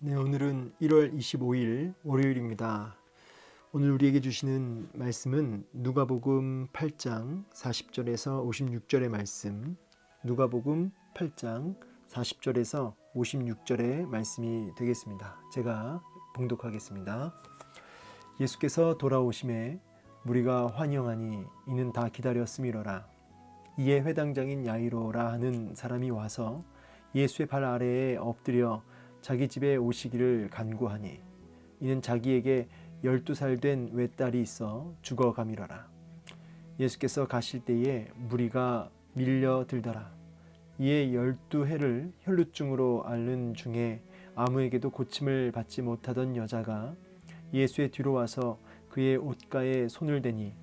네, 오늘은 1월 25일 월요일입니다. 오늘 우리에게 주시는 말씀은 누가복음 8장 40절에서 56절의 말씀. 누가복음 8장 40절에서 56절의 말씀이 되겠습니다. 제가 봉독하겠습니다. 예수께서 돌아오심에 무리가 환영하니 이는 다 기다렸음이로라. 이에 회당장인 야이로라 하는 사람이 와서 예수의 발 아래에 엎드려 자기 집에 오시기를 간구하니 이는 자기에게 열두 살 된 외딸이 있어 죽어가미러라. 예수께서 가실 때에 무리가 밀려들더라. 이에 열두 해를 혈루증으로 앓는 중에 아무에게도 고침을 받지 못하던 여자가 예수의 뒤로 와서 그의 옷가에 손을 대니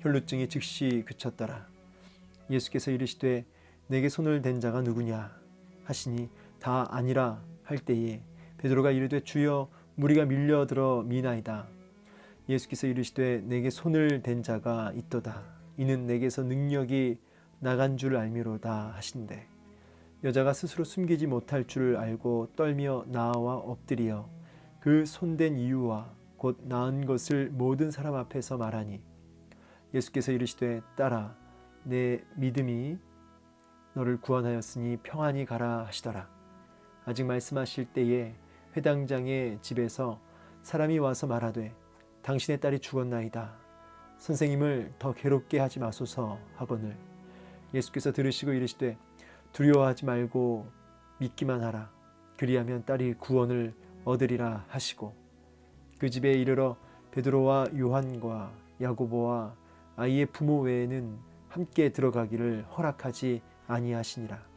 혈루증이 즉시 그쳤더라. 예수께서 이르시되 내게 손을 댄 자가 누구냐 하시니 다 아니라 할 때에 베드로가 이르되 주여 무리가 밀려들어 미나이다. 예수께서 이르시되 내게 손을 댄 자가 있도다. 이는 내게서 능력이 나간 줄 알미로다 하신대. 여자가 스스로 숨기지 못할 줄 알고 떨며 나와 엎드리어 그 손댄 이유와 곧 나은 것을 모든 사람 앞에서 말하니 예수께서 이르시되 딸아 내 믿음이 너를 구원하였으니 평안히 가라 하시더라. 아직 말씀하실 때에 회당장의 집에서 사람이 와서 말하되 당신의 딸이 죽었나이다. 선생님을 더 괴롭게 하지 마소서 하거늘 예수께서 들으시고 이르시되 두려워하지 말고 믿기만 하라. 그리하면 딸이 구원을 얻으리라 하시고 그 집에 이르러 베드로와 요한과 야고보와 아이의 부모 외에는 함께 들어가기를 허락하지 아니하시니라.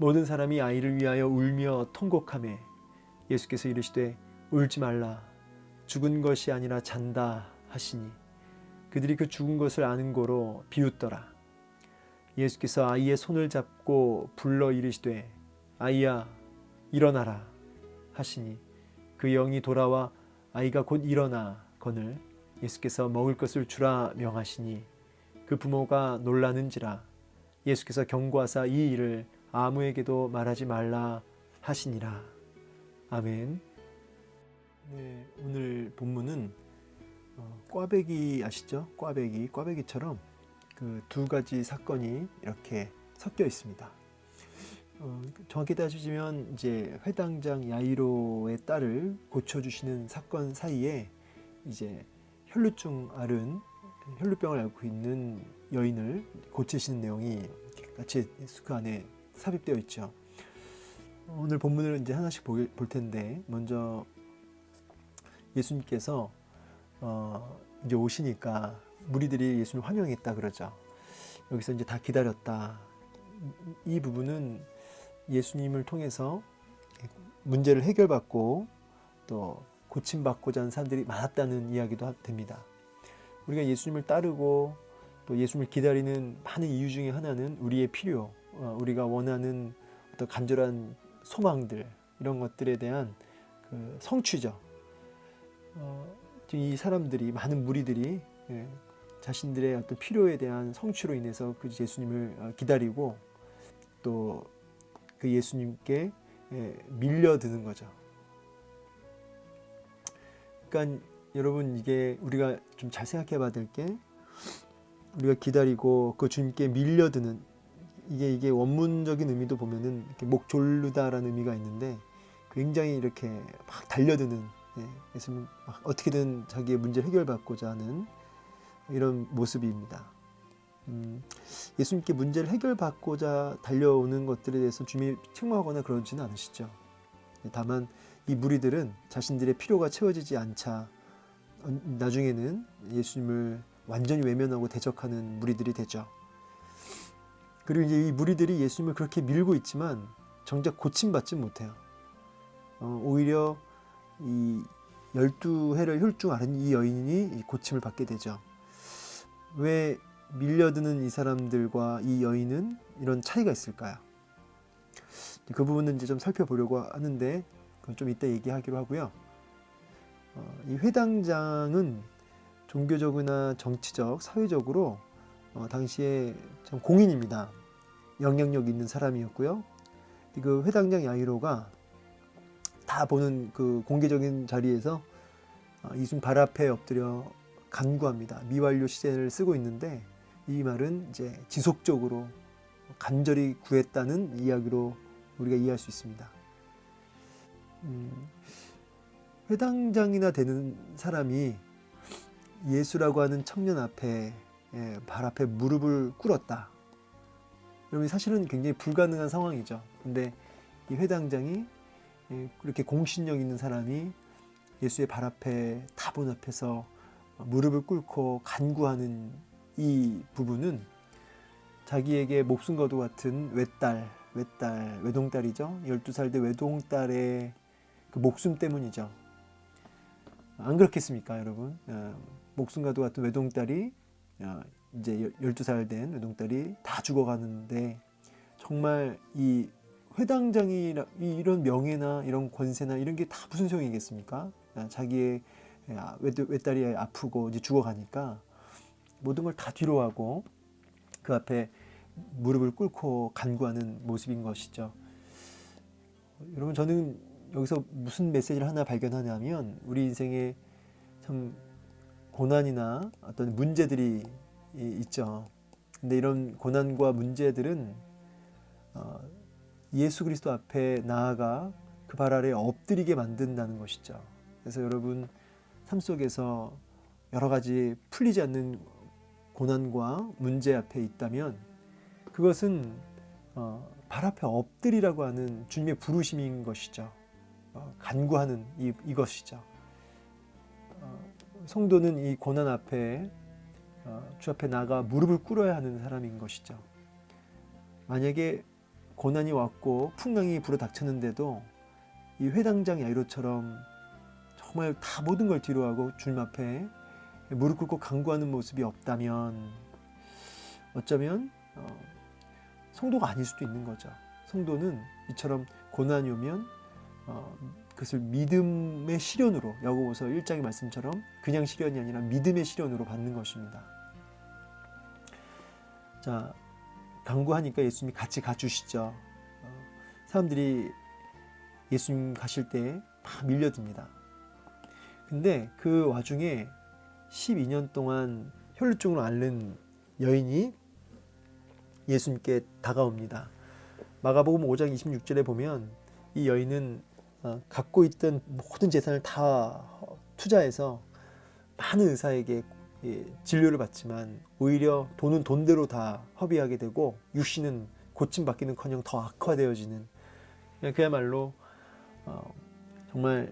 모든 사람이 아이를 위하여 울며 통곡하매 예수께서 이르시되 울지 말라 죽은 것이 아니라 잔다 하시니 그들이 그 죽은 것을 아는 고로 비웃더라. 예수께서 아이의 손을 잡고 불러 이르시되 아이야 일어나라 하시니 그 영이 돌아와 아이가 곧 일어나 거늘 예수께서 먹을 것을 주라 명하시니 그 부모가 놀라는지라 예수께서 경고하사 이 일을 아무에게도 말하지 말라 하시니라. 아멘. 네, 오늘 본문은 어, 꽈배기 아시죠? 꽈배기, 꽈배기처럼 그 두 가지 사건이 이렇게 섞여 있습니다. 어, 정확히 따지면 이제 회당장 야이로의 딸을 고쳐주시는 사건 사이에 이제 혈루증 앓은 혈루병을 앓고 있는 여인을 고치시는 내용이 같이 그 안에 삽입되어 있죠. 오늘 본문을 이제 하나씩 볼, 볼 텐데 먼저 예수님께서 어, 이제 오시니까 무리들이 예수님 환영했다 그러죠. 여기서 이제 다 기다렸다. 이 부분은 예수님을 통해서 문제를 해결받고 또 고침받고자 하는 사람들이 많았다는 이야기도 됩니다. 우리가 예수님을 따르고 또 예수님을 기다리는 많은 이유 중에 하나는 우리의 필요, 어, 우리가 원하는 어떤 간절한 소망들 이런 것들에 대한 그 성취죠. 어, 이 사람들이 많은 무리들이 예, 자신들의 어떤 필요에 대한 성취로 인해서 그 예수님을 어, 기다리고 또 그 예수님께 예, 밀려드는 거죠. 그러니까 여러분 이게 우리가 좀 잘 생각해 봐야 될 게 우리가 기다리고 그 주님께 밀려드는 이게 이게 원문적인 의미도 보면은 목 졸르다라는 의미가 있는데 굉장히 이렇게 막 달려드는 예, 막 어떻게든 자기의 문제를 해결받고자 하는 이런 모습입니다. 음, 예수님께 문제를 해결받고자 달려오는 것들에 대해서 주님이 책망하거나 그러지는 않으시죠. 다만 이 무리들은 자신들의 필요가 채워지지 않자 어, 나중에는 예수님을 완전히 외면하고 대적하는 무리들이 되죠. 그리고 이제 이 무리들이 예수님을 그렇게 밀고 있지만 정작 고침받지 못해요. 어, 오히려 이 열두 해를 혈중 앓은 이 여인이 고침을 받게 되죠. 왜 밀려드는 이 사람들과 이 여인은 이런 차이가 있을까요? 그 부분은 이제 좀 살펴보려고 하는데 그건 좀 이따 얘기하기로 하고요. 어, 이 회당장은 종교적이나 정치적, 사회적으로 어, 당시에 참 공인입니다. 영향력 있는 사람이었고요. 그 회당장 야이로가 다 보는 그 공개적인 자리에서 어, 예수님 발 앞에 엎드려 간구합니다. 미완료 시제를 쓰고 있는데 이 말은 이제 지속적으로 간절히 구했다는 이야기로 우리가 이해할 수 있습니다. 음, 회당장이나 되는 사람이 예수라고 하는 청년 앞에 예, 발 앞에 무릎을 꿇었다. 여러분 사실은 굉장히 불가능한 상황이죠. 근데 이 회당장이 예, 그렇게 공신력 있는 사람이 예수의 발 앞에 타본 앞에서 무릎을 꿇고 간구하는 이 부분은 자기에게 목숨 거도 같은 외딸, 외딸, 외동딸이죠. 12살 때 외동딸의 그 목숨 때문이죠. 안 그렇겠습니까, 여러분? 어, 목숨과도 같은 외동딸이 어, 이제 12살 된 외동딸이 다 죽어가는데 정말 이 회당장이 이런 명예나 이런 권세나 이런 게 다 무슨 소용이겠습니까? 아, 자기의 외딸이 아프고 이제 죽어가니까 모든 걸 다 뒤로 하고 그 앞에 무릎을 꿇고 간구하는 모습인 것이죠. 여러분 저는 여기서 무슨 메시지를 하나 발견하냐면 우리 인생에 참 고난이나 어떤 문제들이 이- 있죠. 근데 이런 고난과 문제들은 어, 예수 그리스도 앞에 나아가 그 발 아래 엎드리게 만든다는 것이죠. 그래서 여러분 삶 속에서 여러 가지 풀리지 않는 고난과 문제 앞에 있다면 그것은 어, 발 앞에 엎드리라고 하는 주님의 부르심인 것이죠. 어, 간구하는 이, 이것이죠. 어, 성도는 이 고난 앞에 어, 주 앞에 나가 무릎을 꿇어야 하는 사람인 것이죠. 만약에 고난이 왔고 풍랑이 불어닥쳤는데도 이 회당장 야이로처럼 정말 다 모든 걸 뒤로하고 주님 앞에 무릎 꿇고 간구하는 모습이 없다면 어쩌면 어, 성도가 아닐 수도 있는 거죠. 성도는 이처럼 고난이 오면 어, 그것을 믿음의 시련으로 야고보서 1장의 말씀처럼 그냥 시련이 아니라 믿음의 시련으로 받는 것입니다. 자, 간구하니까 예수님이 같이 가주시죠. 어, 사람들이 예수님 가실 때 막 밀려듭니다. 근데 그 와중에 12년 동안 혈루증으로 앓는 여인이 예수님께 다가옵니다. 마가복음 5장 26절에 보면 이 여인은 어, 갖고 있던 모든 재산을 다 투자해서 많은 의사에게 예, 진료를 받지만 오히려 돈은 돈대로 다 허비하게 되고 육신은 고침받기는커녕 더 악화되어지는 그야말로 어, 정말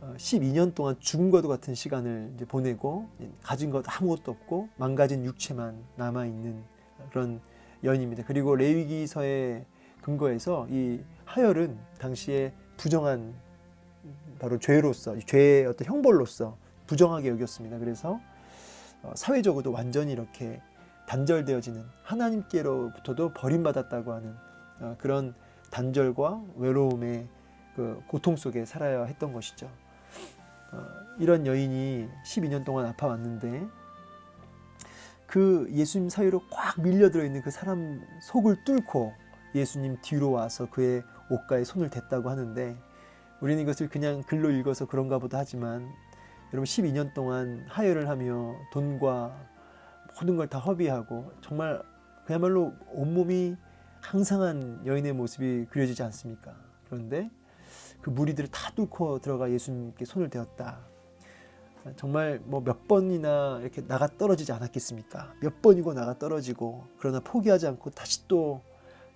어, 12년 동안 죽음과도 같은 시간을 보내고 가진 것 아무것도 없고 망가진 육체만 남아 있는 그런 여인입니다. 그리고 레위기서의 근거에서 이 하열은 당시에 부정한 바로 죄로서 죄의 어떤 형벌로서 부정하게 여겼습니다. 그래서 어, 사회적으로도 완전히 이렇게 단절되어지는 하나님께로부터도 버림받았다고 하는 어, 그런 단절과 외로움의 그 고통 속에 살아야 했던 것이죠. 어, 이런 여인이 12년 동안 아파왔는데 그 예수님 사이로 꽉 밀려들어 있는 그 사람 속을 뚫고 예수님 뒤로 와서 그의 옷가에 손을 댔다고 하는데 우리는 이것을 그냥 글로 읽어서 그런가 보다 하지만 여러분 12년 동안 하혈을 하며 돈과 모든 걸 다 허비하고 정말 그야말로 온몸이 항상한 여인의 모습이 그려지지 않습니까? 그런데 그 무리들을 다 뚫고 들어가 예수님께 손을 대었다. 정말 뭐 몇 번이나 이렇게 나가 떨어지지 않았겠습니까? 몇 번이고 나가 떨어지고 그러나 포기하지 않고 다시 또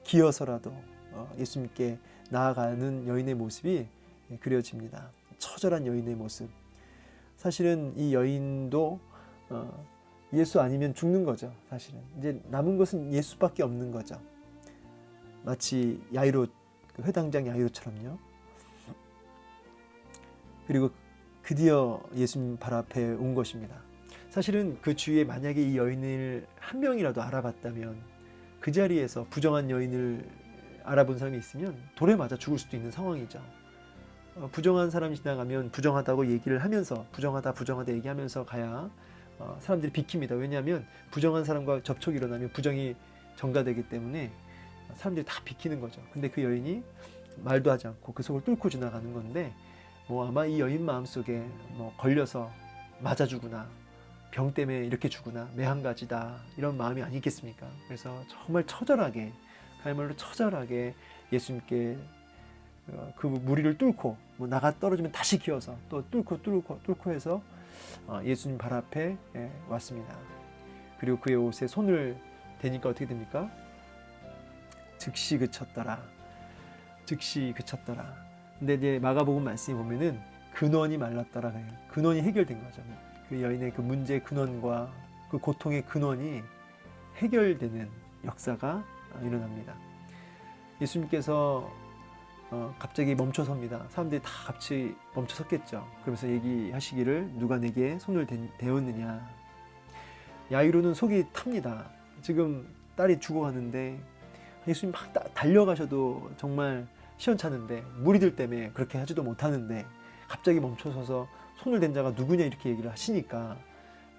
기어서라도 어, 예수님께 나아가는 여인의 모습이 그려집니다. 처절한 여인의 모습. 사실은 이 여인도 어, 예수 아니면 죽는 거죠. 사실은 이제 남은 것은 예수밖에 없는 거죠. 마치 야이로 그 회당장 야이로처럼요. 그리고 드디어 예수님 발 앞에 온 것입니다. 사실은 그 주위에 만약에 이 여인을 한 명이라도 알아봤다면 그 자리에서 부정한 여인을 알아본 사람이 있으면 돌에 맞아 죽을 수도 있는 상황이죠. 어, 부정한 사람이 지나가면 부정하다고 얘기를 하면서 부정하다 부정하다 얘기하면서 가야 어, 사람들이 비킵니다. 왜냐하면 부정한 사람과 접촉이 일어나면 부정이 전가되기 때문에 사람들이 다 비키는 거죠. 근데 그 여인이 말도 하지 않고 그 속을 뚫고 지나가는 건데 뭐 아마 이 여인 마음속에 뭐 걸려서 맞아 죽으나 병 때문에 이렇게 죽으나 매한 가지다 이런 마음이 아니겠습니까? 그래서 정말 처절하게 그야말로 처절하게 예수님께 어, 그 무리를 뚫고 뭐 나가 떨어지면 다시 기어서 또 뚫고 뚫고 뚫고 해서 어, 예수님 발 앞에 예, 왔습니다. 그리고 그의 옷에 손을 대니까 어떻게 됩니까? 즉시 그쳤더라. 즉시 그쳤더라. 근데 이제 마가복음 말씀에 보면은 근원이 말랐더라. 근원이 해결된 거죠. 그 여인의 그 문제의 근원과 그 고통의 근원이 해결되는 역사가 일어납니다. 예수님께서 어, 갑자기 멈춰섭니다. 사람들이 다 같이 멈춰섰겠죠. 그러면서 얘기하시기를 누가 내게 손을 대, 대었느냐. 야이로는 속이 탑니다. 지금 딸이 죽어가는데 예수님 막 다- 달려가셔도 정말 시원찮은데 무리들 때문에 그렇게 하지도 못하는데 갑자기 멈춰서서 손을 댄 자가 누구냐 이렇게 얘기를 하시니까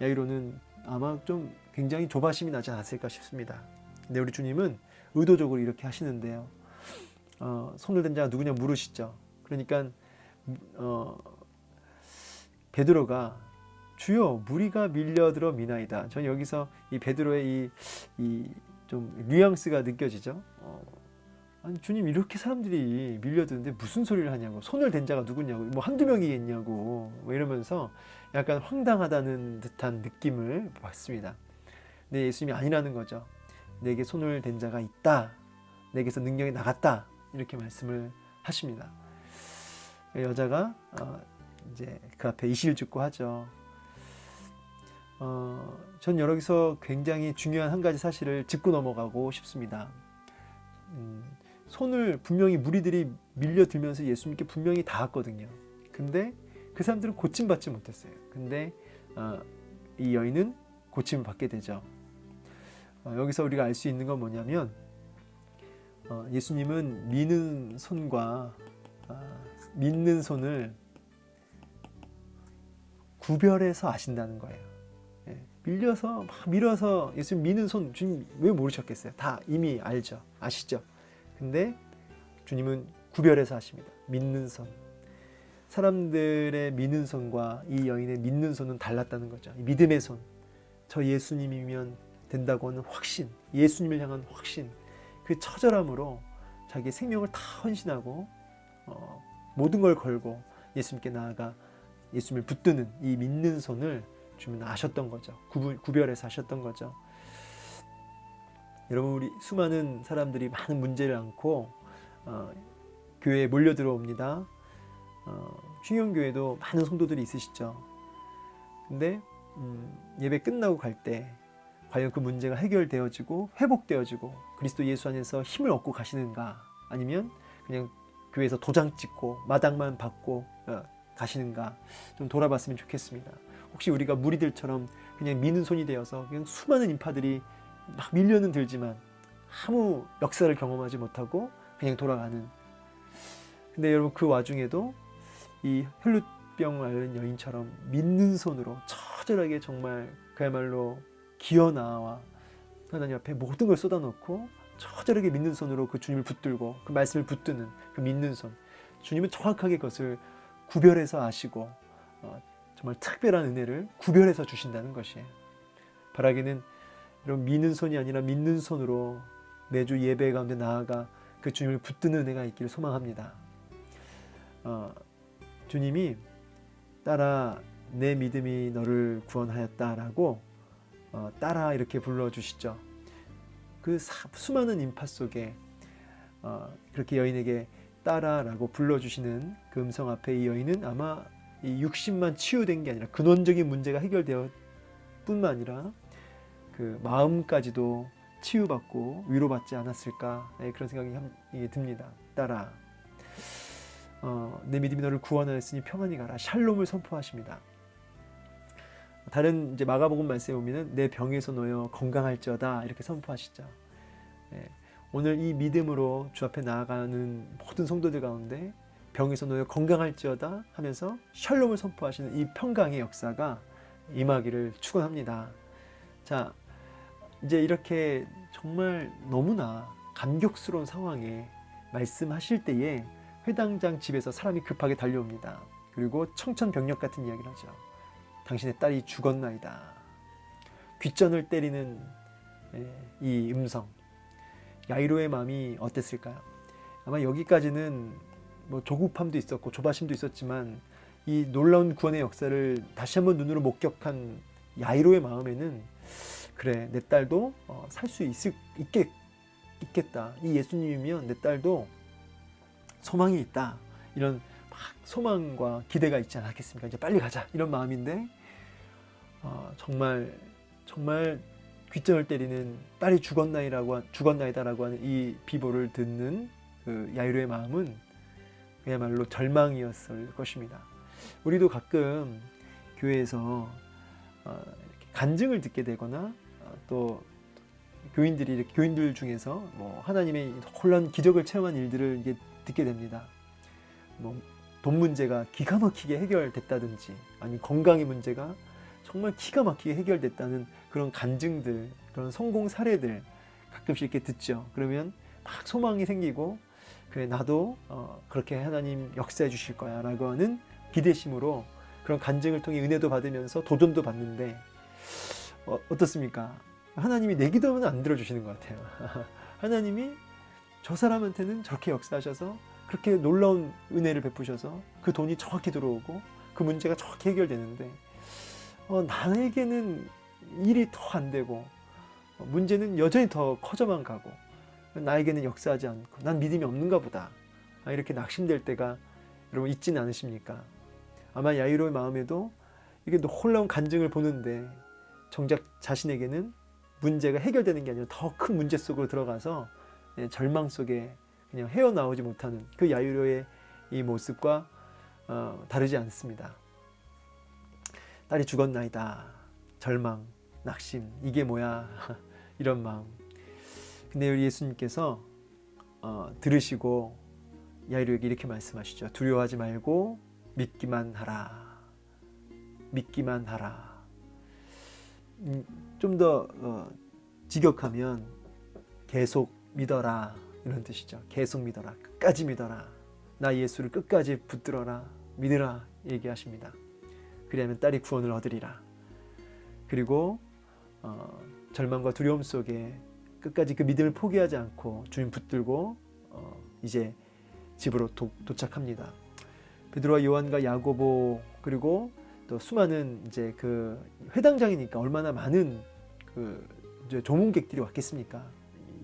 야이로는 아마 좀 굉장히 조바심이 나지 않았을까 싶습니다. 근데 우리 주님은 의도적으로 이렇게 하시는데요. 어, 손을 댄 자가 누구냐 물으시죠. 그러니까 어, 베드로가 주여 무리가 밀려들어 미나이다. 전 여기서 이 베드로의 이 좀 뉘앙스가 느껴지죠. 어, 아니 주님 이렇게 사람들이 밀려드는데 무슨 소리를 하냐고 손을 댄 자가 누구냐고 뭐 한두 명이겠냐고 뭐 이러면서 약간 황당하다는 듯한 느낌을 받습니다. 근데 예수님이 아니라는 거죠. 내게 손을 댄 자가 있다. 내게서 능력이 나갔다. 이렇게 말씀을 하십니다. 여자가 어, 이제 그 앞에 이실 죽고 하죠. 어, 전 여기서 굉장히 중요한 한 가지 사실을 짚고 넘어가고 싶습니다. 음, 손을 분명히 무리들이 밀려들면서 예수님께 분명히 닿았거든요. 근데 그 사람들은 고침받지 못했어요. 근데 어, 이 여인은 고침을 받게 되죠. 어, 여기서 우리가 알 수 있는 건 뭐냐면 어, 예수님은 미는 손과 아, 믿는 손을 구별해서 아신다는 거예요. 예, 밀려서 막 밀어서 예수님 미는 손 주님 왜 모르셨겠어요? 다 이미 알죠, 아시죠? 근데 주님은 구별해서 하십니다. 믿는 손. 사람들의 믿는 손과 이 여인의 믿는 손은 달랐다는 거죠. 이 믿음의 손. 저 예수님이면 된다고 하는 확신, 예수님을 향한 확신, 그 처절함으로 자기 생명을 다 헌신하고 어, 모든 걸 걸고 예수님께 나아가 예수님을 붙드는 이 믿는 손을 주님 아셨던 거죠. 구분, 구별해서 하셨던 거죠. 여러분 우리 수많은 사람들이 많은 문제를 안고 어, 교회에 몰려 들어옵니다. 어, 충영교회도 많은 성도들이 있으시죠. 근데 음, 예배 끝나고 갈 때 과연 그 문제가 해결되어지고 회복되어지고 그리스도 예수 안에서 힘을 얻고 가시는가 아니면 그냥 교회에서 도장 찍고 마당만 받고 어, 가시는가 좀 돌아봤으면 좋겠습니다. 혹시 우리가 무리들처럼 그냥 미는 손이 되어서 그냥 수많은 인파들이 막 밀려는 들지만 아무 역사를 경험하지 못하고 그냥 돌아가는. 근데 여러분 그 와중에도 이 혈루병 앓는 여인처럼 믿는 손으로 처절하게 정말 그야말로 기어 나와 하나님 앞에 모든 걸 쏟아놓고 처절하게 믿는 손으로 그 주님을 붙들고 그 말씀을 붙드는 그 믿는 손. 주님은 정확하게 그것을 구별해서 아시고 어, 정말 특별한 은혜를 구별해서 주신다는 것이에요. 바라기는 이런 미는 손이 아니라 믿는 손으로 매주 예배 가운데 나아가 그 주님을 붙드는 은혜가 있기를 소망합니다. 어, 주님이 따라 내 믿음이 너를 구원하였다라고 어, 따라 이렇게 불러주시죠. 그 사, 수많은 인파 속에 어, 그렇게 여인에게 따라라고 불러주시는 그 음성 앞에 이 여인은 아마 이 육신만 치유된 게 아니라 근원적인 문제가 해결되어 뿐만 아니라 그 마음까지도 치유받고 위로받지 않았을까 네, 그런 생각이 듭니다. 따라 어, 내 믿음이 너를 구원하였으니 평안히 가라 샬롬을 선포하십니다. 다른 이제 마가복음 말씀에 보면은 내 병에서 놓여 건강할지어다 이렇게 선포하시죠. 예, 오늘 이 믿음으로 주 앞에 나아가는 모든 성도들 가운데 병에서 놓여 건강할지어다 하면서 샬롬을 선포하시는 이 평강의 역사가 임하기를 축원합니다. 자, 이제 이렇게 정말 너무나 감격스러운 상황에 말씀하실 때에 회당장 집에서 사람이 급하게 달려옵니다. 그리고 청천벽력 같은 이야기를 하죠. 당신의 딸이 죽었나이다. 귓전을 때리는 예, 이 음성. 야이로의 마음이 어땠을까요? 아마 여기까지는 뭐 조급함도 있었고 조바심도 있었지만 이 놀라운 구원의 역사를 다시 한번 눈으로 목격한 야이로의 마음에는 그래 내 딸도 어, 살수 있겠 있겠다. 이 예수님이면 내 딸도 소망이 있다. 이런 막 소망과 기대가 있지 않았겠습니까? 이제 빨리 가자 이런 마음인데 어, 정말 정말 귓전을 때리는 딸이 죽었나이라고 죽었나이다라고 하는 이 비보를 듣는 그 야이로의 마음은 그야말로 절망이었을 것입니다. 우리도 가끔 교회에서 어, 간증을 듣게 되거나 어, 또 교인들이 교인들 중에서 뭐 하나님의 혼란 기적을 체험한 일들을 이게 듣게 됩니다. 뭐 돈 문제가 기가 막히게 해결됐다든지 아니 건강의 문제가 정말 기가 막히게 해결됐다는 그런 간증들 그런 성공 사례들 가끔씩 이렇게 듣죠. 그러면 막 소망이 생기고 그래 나도 어, 그렇게 하나님 역사해 주실 거야 라고 하는 기대심으로 그런 간증을 통해 은혜도 받으면서 도전도 받는데 어, 어떻습니까? 하나님이 내 기도는 안 들어주시는 것 같아요. 하나님이 저 사람한테는 저렇게 역사하셔서 그렇게 놀라운 은혜를 베푸셔서 그 돈이 정확히 들어오고 그 문제가 정확히 해결되는데 어, 나에게는 일이 더 안 되고 어, 문제는 여전히 더 커져만 가고 나에게는 역사하지 않고 난 믿음이 없는가 보다 아, 이렇게 낙심될 때가 여러분 있지는 않으십니까? 아마 야이로의 마음에도 이게 놀라운 간증을 보는데 정작 자신에게는 문제가 해결되는 게 아니라 더 큰 문제 속으로 들어가서 예, 절망 속에 그냥 헤어나오지 못하는 그 야유로의 이 모습과 어, 다르지 않습니다. 딸이 죽었나이다. 절망, 낙심, 이게 뭐야? 이런 마음. 근데 우리 예수님께서 어, 들으시고 야이로에게 이렇게 말씀하시죠. 두려워하지 말고 믿기만 하라. 믿기만 하라. 음, 좀더 어, 직역하면 계속 믿어라 이런 뜻이죠. 계속 믿어라. 끝까지 믿어라. 나 예수를 끝까지 붙들어라. 믿으라 얘기하십니다. 그리하면 딸이 구원을 얻으리라. 그리고 어, 절망과 두려움 속에 끝까지 그 믿음을 포기하지 않고 주님 붙들고 어, 이제 집으로 도, 도착합니다. 베드로와 요한과 야고보 그리고 또 수많은 이제 그 회당장이니까 얼마나 많은 그 이제 조문객들이 왔겠습니까?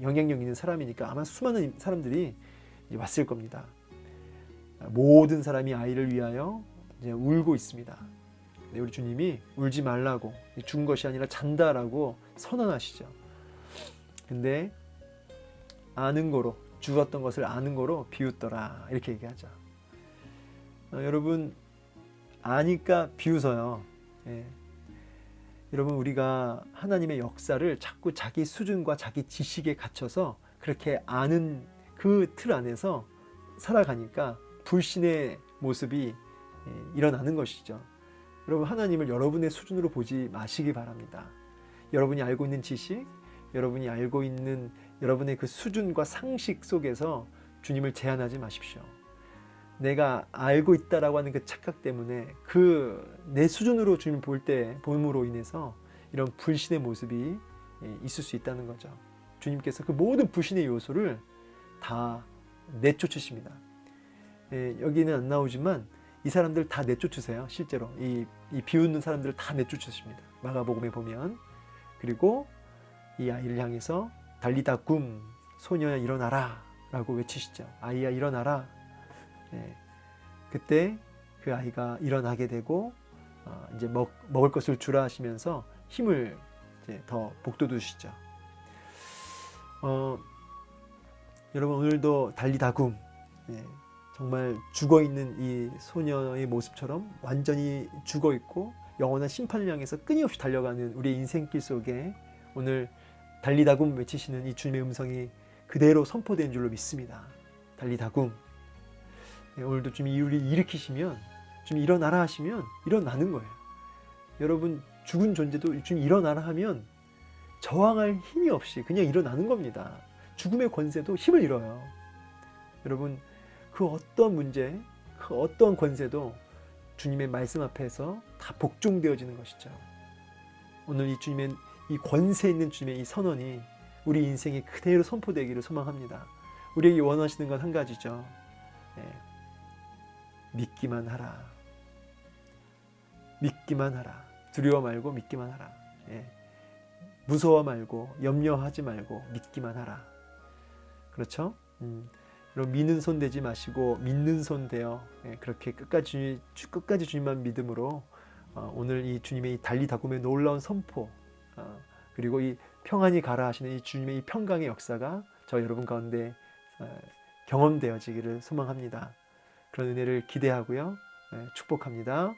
영향력 있는 사람이니까 아마 수많은 사람들이 왔을 겁니다. 모든 사람이 아이를 위하여 이제 울고 있습니다. 네, 우리 주님이 울지 말라고 죽은 것이 아니라 잔다라고 선언하시죠. 근데 아는 거로 죽었던 것을 아는 거로 비웃더라 이렇게 얘기하죠. 어, 여러분 아니까 비웃어요. 예. 여러분 우리가 하나님의 역사를 자꾸 자기 수준과 자기 지식에 갇혀서 그렇게 아는 그 틀 안에서 살아가니까 불신의 모습이 예, 일어나는 것이죠. 여러분 하나님을 여러분의 수준으로 보지 마시기 바랍니다. 여러분이 알고 있는 지식, 여러분이 알고 있는 여러분의 그 수준과 상식 속에서 주님을 제한하지 마십시오. 내가 알고 있다라고 하는 그 착각 때문에 그 내 수준으로 주님 볼 때 봄으로 인해서 이런 불신의 모습이 예, 있을 수 있다는 거죠. 주님께서 그 모든 불신의 요소를 다 내쫓으십니다. 예, 여기는 안 나오지만 이 사람들 다 내쫓으세요. 실제로 이, 이 비웃는 사람들을 다 내쫓으십니다. 마가복음에 보면 그리고 이 아이를 향해서 달리다 굼 소녀야 일어나라라고 외치시죠. 아이야 일어나라. 예, 그때 그 아이가 일어나게 되고 어, 이제 먹, 먹을 것을 주라 하시면서 힘을 이제 더 복돋우시죠. 어, 여러분 오늘도 달리다굼 예, 정말 죽어 있는 이 소녀의 모습처럼 완전히 죽어 있고 영원한 심판을 향해서 끊임없이 달려가는 우리의 인생길 속에 오늘 달리다굼 외치시는 이 주님의 음성이 그대로 선포된 줄로 믿습니다. 달리다굼 예, 오늘도 주님이 우리 일으키시면 주님 일어나라 하시면 일어나는 거예요. 여러분 죽은 존재도 주님 일어나라 하면 저항할 힘이 없이 그냥 일어나는 겁니다. 죽음의 권세도 힘을 잃어요. 여러분 그 어떤 문제, 그 어떤 권세도 주님의 말씀 앞에서 다 복종되어지는 것이죠. 오늘 이 주님의 이 권세 있는 주님의 이 선언이 우리 인생에 그대로 선포되기를 소망합니다. 우리에게 원하시는 건 한 가지죠. 예. 믿기만 하라. 믿기만 하라. 두려워 말고 믿기만 하라. 예. 무서워 말고 염려하지 말고 믿기만 하라. 그렇죠? 음, 여러분 믿는 손 대지 마시고 믿는 손 대어 예, 그렇게 끝까지 주- 끝까지 주님만 믿음으로 어, 오늘 이 주님의 이 달리 다굼의 놀라운 선포 어, 그리고 이 평안이 가라 하시는 이 주님의 이 평강의 역사가 저 여러분 가운데 어, 경험되어지기를 소망합니다. 그런 은혜를 기대하고요. 예, 축복합니다.